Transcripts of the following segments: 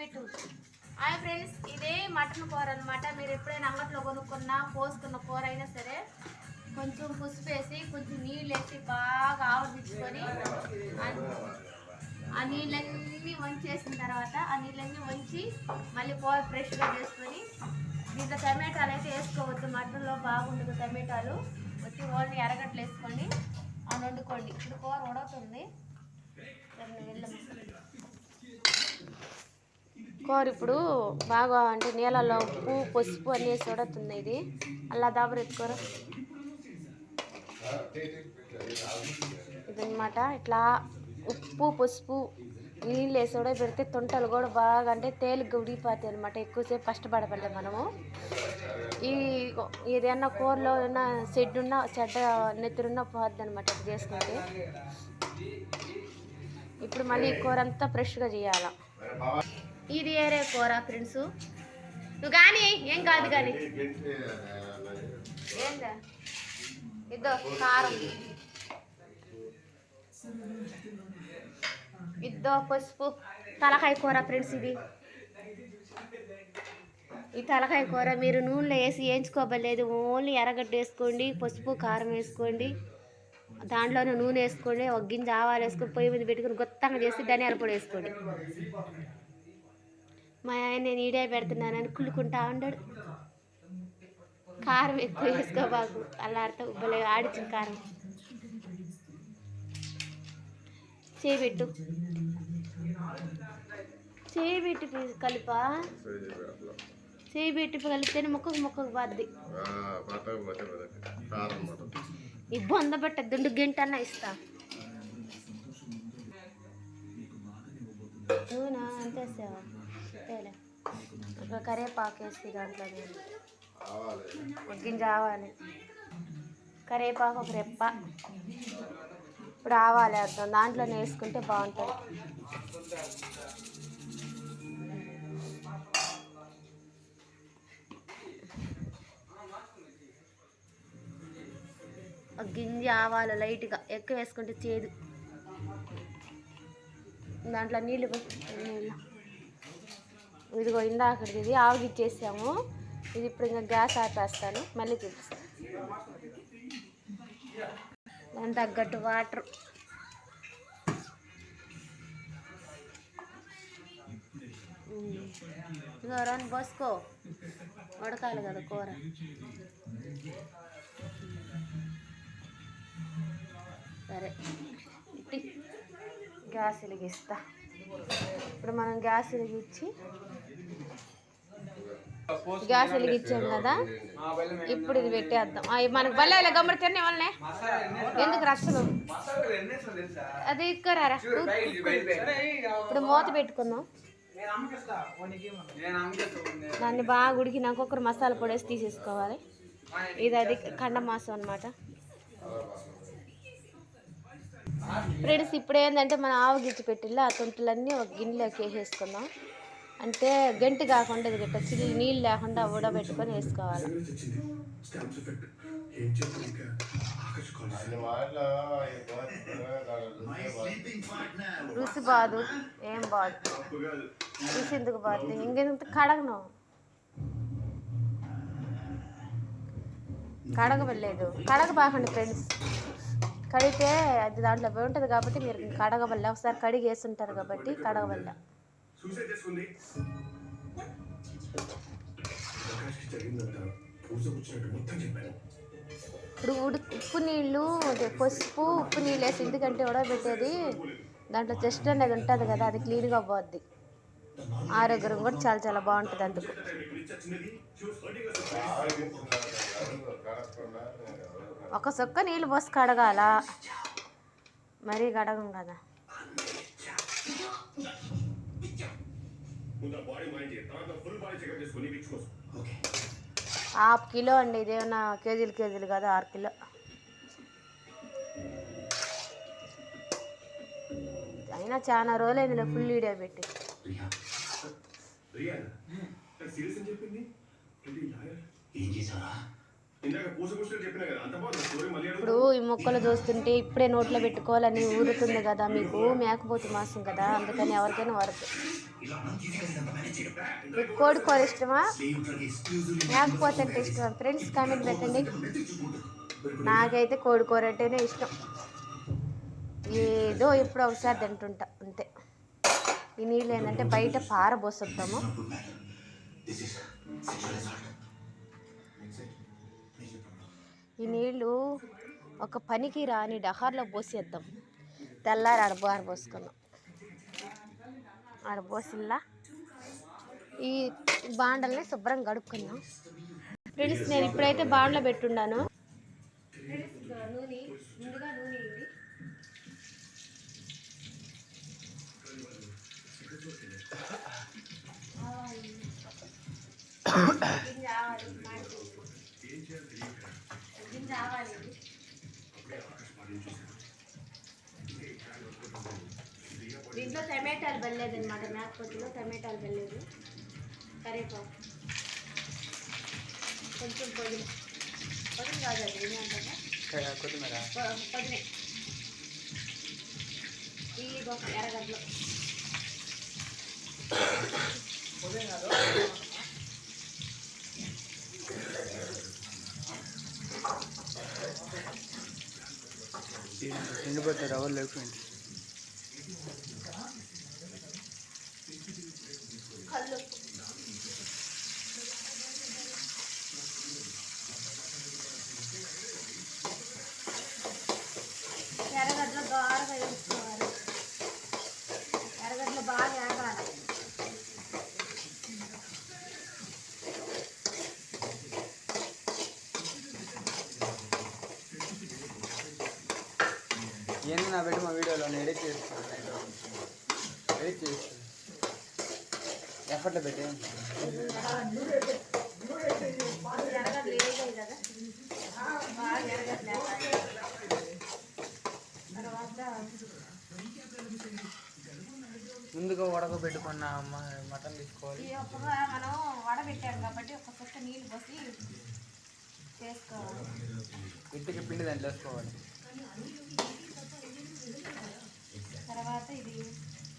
పెట్టు. Hi friends ఇదే mutton కూర అనమాట మీరు ఎప్పుడైనా అంగట్లో కొనుక్కున్నా పోసుకున్న కూర అయినా సరే కొంచెం పసుపు వేసి కొంచెం నీళ్ళు వేసి బాగా ఆవరించుకొని ఆ నీళ్ళన్నీ వంచేసిన తర్వాత ఆ నీళ్ళన్నీ వంచి మళ్ళీ కూర ఫ్రెష్గా చేసుకొని దీంట్లో టమాటాలు అయితే వేసుకోవద్దు. మటన్లో బాగుండదు టమాటాలు. వచ్చి ఓన్లీ ఎరగట్లు వేసుకొని అని వండుకోండి. ఇప్పుడు కూర ఉడవుతుంది. సరే కూర ఇప్పుడు బాగా అంటే నీళ్ళలో ఉప్పు పసుపు అన్నీ వేసి ఇది. అలా దాబరెత్తుకోరు ఇదనమాట ఇట్లా ఉప్పు పసుపు నీళ్ళు వేసి కూడా పెడితే తొంటలు కూడా బాగా అంటే తేలిగ్గా ఉడిగిపోతాయి అనమాట ఎక్కువసేపు కష్టపడపడలే మనము. ఈ ఏదైనా కూరలో ఉన్న షెడ్ ఉన్న చెడ్డ నెత్తురున్నా పోద్ది అనమాట ఇది చేసుకుంటే. ఇప్పుడు మళ్ళీ ఈ కూర అంతా ఫ్రెష్గా చేయాలి? ఇది ఏరే కూర ఫ్రెండ్స్? నువ్వు కానీ ఏం కాదు కానీ ఏందా? ఇద్దో కారం ఇద్దో పసుపు. తలకాయ కూర ఫ్రెండ్స్ ఇది. ఈ తలకాయ కూర మీరు నూనెలో వేసి వేయించుకోవలేదు ఓన్లీ ఎర్రగడ్డ వేసుకోండి పసుపు కారం వేసుకోండి. దాంట్లోనే నూనె వేసుకోండి ఒక గింజ ఆవాలు వేసుకొని పొయ్యి మీద పెట్టుకుని గొత్తంగా చేసి ధనియాల పొడి వేసుకోండి. మా ఆయన నేను ఈడే పెడుతున్నానని కుళ్ళుకుంటా ఉండడు. కారం ఎక్కువ వేసుకోబాకు అలా అర్థం ఉబ్బలే ఆడిచిన కారం. చేయబెట్టు చేయబెట్టి కలిపా. చేయబెట్టి కలిపితేనే ముక్కకు మొక్కకు బాద్ది ఇబ్బంది బొంద దుండు గంట అన్న ఇస్తా. అవునా? అంత వేసావా ఒక కరేపాకు వేసి దాంట్లో ఒక గింజ ఆవాలి. కరేపాకు ఒక రెప్ప. ఇప్పుడు ఆవాలి అర్థం దాంట్లోనే వేసుకుంటే బాగుంటుంది. ఒక గింజ ఆవాలు లైట్గా ఎక్కువ వేసుకుంటే చేదు. దాంట్లో నీళ్ళు నీళ్ళు ఇదిగో ఇందాకటిది ఇది ఆవగిచ్చేసాము ఇది ఇప్పుడు ఇంకా గ్యాస్ ఆపేస్తాను. మళ్ళీ చూపిస్తాను దాని తగ్గట్టు వాటర్. ఇదిగో పోసుకో ఉడకాలి కదా కూర. సరే. ఇట్టి గ్యాస్ వెలిగిస్తా. ఇప్పుడు మనం గ్యాస్ వెలిగించి గ్యాస్ వెలిగించాం కదా? ఇప్పుడు ఇది పెట్టేద్దాం. మనకు బల్ల గమ్మడి తినే వాళ్ళనే ఎందుకు రక్షలు అది ఇక్కరారా ఇప్పుడు మూత పెట్టుకుందాం. దాన్ని బాగా ఉడికినాక ఒకరు మసాలా పొడి వేసి తీసేసుకోవాలి ఇది అది కండ మాసం అనమాట ఫ్రెండ్స్ ఇప్పుడు ఏంటంటే మనం ఆవు గిచ్చి పెట్టిల్లా ఆ తొంటులన్నీ ఒక గిన్నెలోకి వేసేసుకుందాం. అంటే గంటి కాకుండా ఇది గట్ట చిల్లి నీళ్ళు లేకుండా ఉడబెట్టుకొని వేసుకోవాలి. రుచి బాదు ఏం బాదు? రుచి ఎందుకు బాదు? ఇంకెంత కడగను? కడగవలేదు కడగబాకండి ఫ్రెండ్స్ కడిగితే అది దాంట్లో పోయి ఉంటుంది కాబట్టి మీరు కడగబడలే. ఒకసారి కడిగి వేస్తుంటారు కాబట్టి కడగబడలే. సూసైడ్ చేసుకుంది జరిగిందంతా మొత్తం చెప్పాను ఇప్పుడు ఉడు ఉప్పు నీళ్ళు అదే పసుపు ఉప్పు నీళ్ళు వేసి ఎందుకంటే ఉడకబెట్టేది దాంట్లో చెస్ట్ అనేది ఉంటుంది కదా అది క్లీన్గా పోద్ది. ఆరోగ్యం కూడా చాలా చాలా బాగుంటుంది అందుకు. ఒక సొక్క నీళ్ళు పోసి కడగాల. మరీ కడగం కదా. ముందు ఆ బాడీ మైండ్ చేయి. తర్వాత ఫుల్ బాడీ చెకప్ చేసుకుని పిచ్చి కోసం. ఓకే. హాఫ్ కిలో అండి ఇదేమన్నా కేజీలు కేజీలు కాదు ఆరు కిలో. అయినా చాలా రోజులైందిలే ఫుల్ వీడియో పెట్టి. రియా రియా సీరియస్ అని చెప్పింది? ఏంటి లాయర్ ఏం చేశారా ఇందాక పూసపుచ్చినట్టు చెప్పినా కదా అంత బాగుంది. స్టోరీ మళ్ళీ ఇప్పుడు ఈ మొక్కలు చూస్తుంటే ఇప్పుడే నోట్లో పెట్టుకోవాలని ఊరుతుంది కదా మీకు మేకపోతు మాసం కదా అందుకని ఎవరికైనా వరకు. కోడి కూర ఇష్టమా? పోతే అంటే ఇష్టమా ఫ్రెండ్స్ కామెంట్ పెట్టండి. నాకైతే కోడి కూర అంటేనే ఇష్టం. ఏదో ఇప్పుడు ఒకసారి తింటుంటా అంతే. ఈ నీళ్ళు ఏంటంటే బయట పారబోసొద్దాము ఈ నీళ్ళు ఒక పనికి రాని డహార్లో పోసేద్దాం. తెల్లారి ఆడ బార పోసుకుందాం. ఆడ పోసిల్లా. ఈ బాండల్ని శుభ్రం కడుక్కుందాం. ఫ్రెండ్స్ నేను ఇప్పుడైతే బాండ్లో పెట్టుండాను నూనె ముందుగా నూనె ఇది గింజ ఆవాలు గింజ ఆవాలు దీంట్లో టమాటాలు వెళ్ళలేదు అనమాట మేకపోతులో టమాటాలు వెళ్ళలేదు కరివేపాకు. కొంచెం పొడి పొడి కాదు అది ఏమంటారా పొడినే ఈ ఒక ఎర్రగడ్డలు. ఎండిపోతే రవ్వలు లేకపోయింది. కళ్ళు ఎర్రగడ్డలు బాగా వేసుకోవాలి. ఎర్రగడ్డలు బాగా ఏగాలి. ఏంది నా పెట్టి మా వీడియోలో ఎడిట్ చేస్తాను ఎడిట్ చేస్తాను ఎఫర్ట్లో పెట్టి. ముందుగా ఉడకబెట్టుకున్న మ- మటన్ తీసుకోవాలి. మనం వడబెట్టాం కాబట్టి ఒక చుక్క నీళ్ళు పోసి చేసుకోవాలి. ఇంటికి పిండి దాంట్లో వేసుకోవాలి. తర్వాత ఇది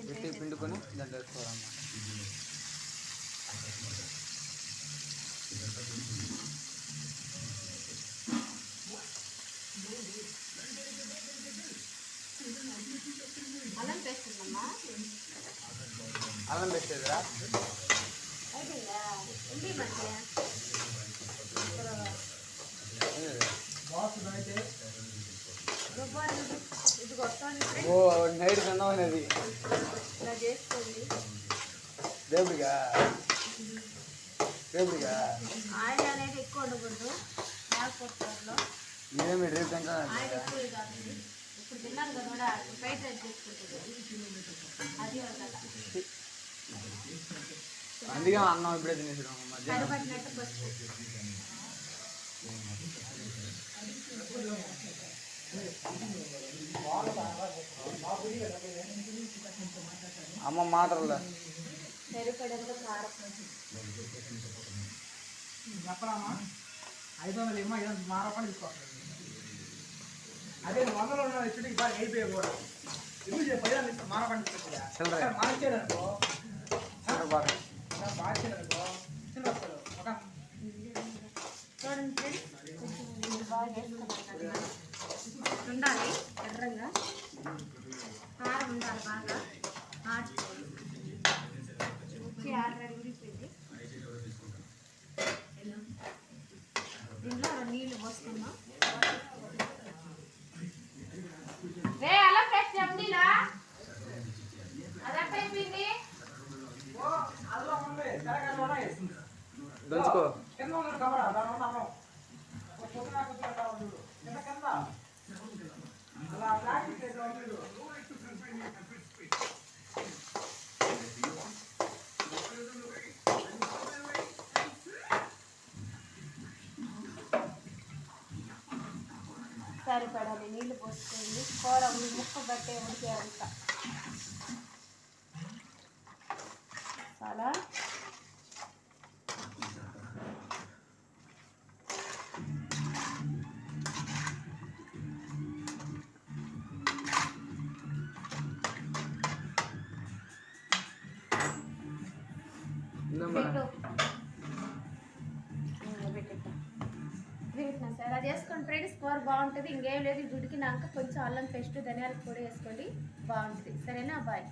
ఇంటికి పిండుకొని దాంట్లో వేసుకోవాలన్నమాట అల్లం పేస్ట్ ఉందమ్మా అల్లం అయిపోయిందా? మధ్య? ఇది కొట్టండి ఓ నైట్ తిన్నామనేది ఇలా చేసుకోండి. రేపుడిగా ఆయిల్ అనేది ఎక్కువ ఉండకూడదు రేపు ఆయిల్ ఎక్కువ ఇప్పుడు తిన్నాను కదా అది అందుకే అన్నం ఇప్పుడే తినేసాం మధ్యాహ్నం. అమ్మ కారం చెప్పరామా? ఐదు వందలు ఏమో ఐదు వందలు మా రూపాయలు తీసుకోవాలి. అదే వందలు ఉన్న ఇచ్చుడికి బాగా అయిపోయావు కూడా. ఎందుకు చెప్పు మా రూపాయలు తీసుకొచ్చా చిల్లర. మార్చాడు అనుకో. చిన్న వస్తాడు ఒక చూడండి ఉండాలి ఎర్రంగా కారం ఉండాలి బాగా నాటుకోవాలి ఉచ్చి ఆల్రెడీ ఉడిపోయింది దీంట్లో రెండు నీళ్ళు పోసుకుందాం రే అలా ఫ్రెష్ చెప్తీలా అదెప్పుడు అయిపోయింది అల్లం ఉంది తెరగడ్డ ఉన్నాయి దంచుకో కింద ఉన్నాడు కవరా దాని ఉన్న అన్నం ఒక పొద్దున కొద్దిగా కావాలి చూడు కింద కింద అలా ప్లాస్టిక్ చేసిన దంచుకో. సరిపడాలి నీళ్ళు పోసుకోండి. కూర ముక్క బట్టే ఉడికే అంత చాలా పెట్టినా సార్. అది వేసుకోండి ఫ్రెండ్స్. కూర బాగుంటుంది. ఇంకేం లేదు. ఇది ఉడికినాక కొంచెం అల్లం పేస్ట్ ధనియాల పొడి వేసుకోండి. బాగుంటుంది. సరేనా? బాయ్.